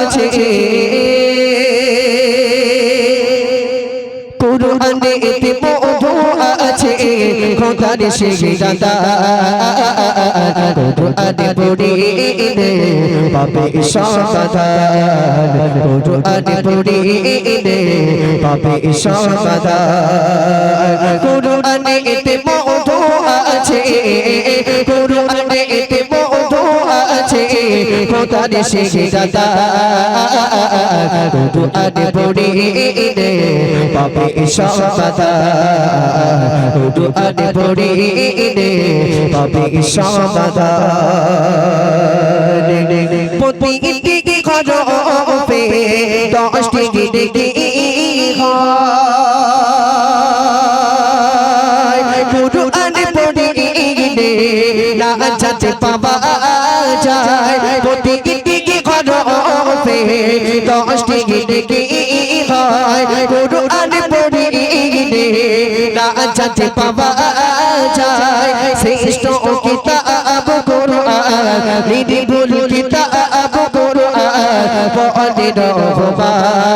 আছে। কুরআনে এতে আছে। খোদার সে দাদা। কুরআনে আছে। কুরআনে এতে খোদার সে দাদা কুরআনে পড়িলে পাবে সমাধান কুরআনে পড়িলে পাবে সমাধান প্রতিটি খরপে দশটি হয়? কুরআনে পড়িলে না যাতে পাওয়া যায়। প্রতিটি খরপে দশটি গিরি হয়। কুরআনে পড়িলে না যাতে পাওয়া যায়। শ্রেষ্ঠ কিতাব কুরআন। নির্ভুল কিতাব কুরআন। পড়ে রহমান।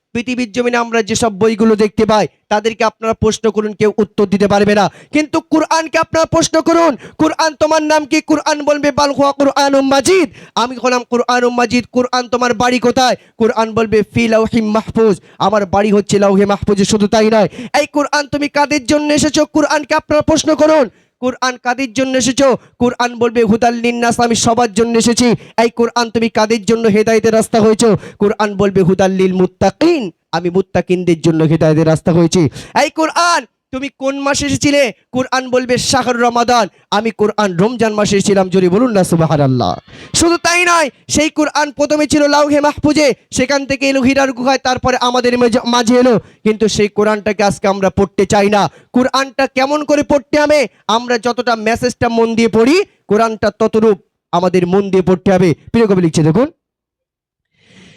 পৃথিবীর জমিনে আমরা যেসব বইগুলো দেখতে পাই, তাদেরকে আপনারা প্রশ্ন করুন, কেউ উত্তর দিতে পারবে না। কিন্তু কোরআনকে আপনারা প্রশ্ন করুন, কোরআন তোমার নাম কি? কোরআন বলবে বালহুয়া কোরআন মাজিদ। আমি হলাম কোরআন মাজিদ, কোরআন তোমার বাড়ি কোথায়? কোরআন বলবে, ফি লাউহিম মাহফুজ। আমার বাড়ি হচ্ছে লাউহে মাহফুজে, শুধু তাই নয়। এই কোরআন তুমি কাদের জন্য এসেছ? কোরআনকে আপনারা প্রশ্ন করুন। কোরআন কাদের জন্য এসেছ? কোরআন বলবে, হুদাল লিন্নাস, আমি সবার জন্য এসেছি। এই কোরআন তুমি কাদের জন্য হেদায়তের রাস্তা হয়েছো? কোরআন বলবে, হুদাল লিল মুত্তাকিন আমি মুত্তাকিনদের জন্য হেদায়তের রাস্তা হয়েছি। এই কোরআন তুমি কোন মাসে এসেছিলে? কোরআন বলবে শাহর রমাদান। আমি কোরআন রমজান মাসে এসেছিলাম জোরে বলুন না, সুবহানাল্লাহ। শুধু তাই নয়, সেই কোরআন প্রথমে ছিল লাউহে মাহফুজে। সেখান থেকে এলো হীরার গুহায় তারপরে আমাদের মাঝে এলো। কিন্তু সেই কোরআনটাকে আজকে আমরা পড়তে চাই না। কোরআনটা কেমন করে পড়তে হবে? আমরা যতটা মেসেজটা মন দিয়ে পড়ি, কোরআনটা ততরূপ আমাদের মন দিয়ে পড়তে হবে। প্রিয় কবি লিখছে দেখুন।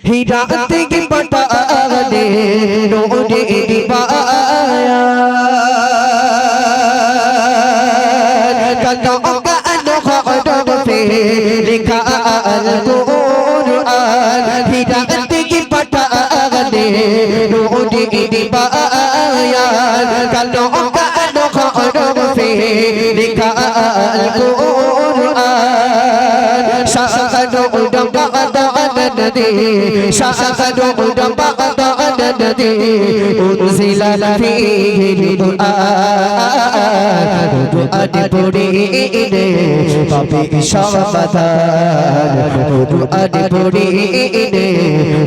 হীরা থেকে পটালে নোরে দিবায়া। কালো وكأنه خطب فيه لك القرآن هدايتك فتأغني نودي بآيات كأنه خطب فيه لك القرآن شاهد قدام بعد عدد شاهد قدام بعد الذي أنزل فيه القرآن قرآن পড়িলে পাবে সমাধান قرآن পড়িলে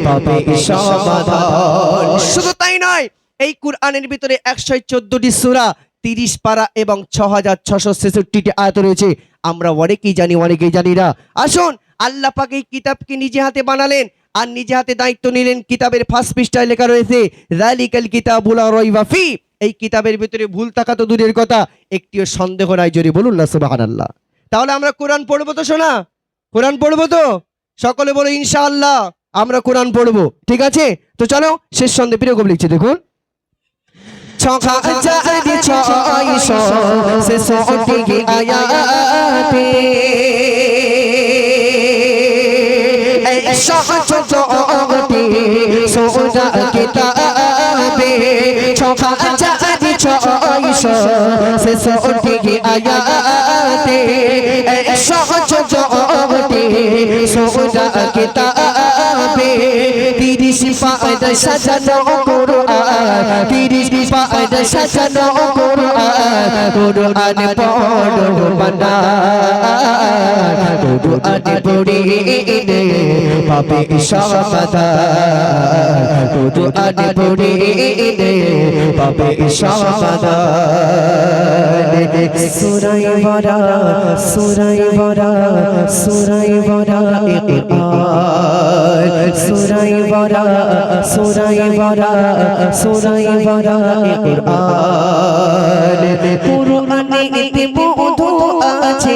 পাবে সমাধান শুধু তাই নয় এই কোরআনের ভিতরে একশো চোদ্দটি সুরা তিরিশ পারা এবং ছ হাজার ছশো ছেষট্টিটি আয়ত রয়েছে আমরা অনেকেই জানি অনেকেই জানি না আসুন আল্লাহ পাক এই কিতাবকে নিজে হাতে বানালেন আর নিজে হাতে দায়িত্ব নিলেন কিতাবের ফার্স্ট পৃষ্ঠায় লেখা রয়েছে রালিকাল কিতাবুল রইবা ফি এই কিতাবের ভিতরে ভুল থাকা তো দূরের কথা একটিও সন্দেহ নাই জোরে বলুন না সুবহানাল্লাহ তাহলে আমরা কোরআন পড়ব তো শোনা কোরআন পড়ব তো সকলে বলো ইনশাআল্লাহ আমরা কোরআন পড়ব ঠিক আছে তো চলো শেষ সন্দেহ প্রিয় কবি লিখছে দেখুন সহজটি সোজা কিতাবে ছখা চারি ছয়শো আয়াতে সহজটি সোজা কিতাবে তিরিশ পায়দা সাজানো কোরআন তিরিশ পায়দা সাজানো কোরআন কোরআন পড়ো বানা কোরআন পড়িলে পাবে সমাধান কোরআন পড়িলে পাবে সমাধান সুরাই বরা সুরাই বরা সুরাই বরা সুরাই বরা সুরাই বারা সুরাই বারা কুরআন কুরআনে মধু আছে।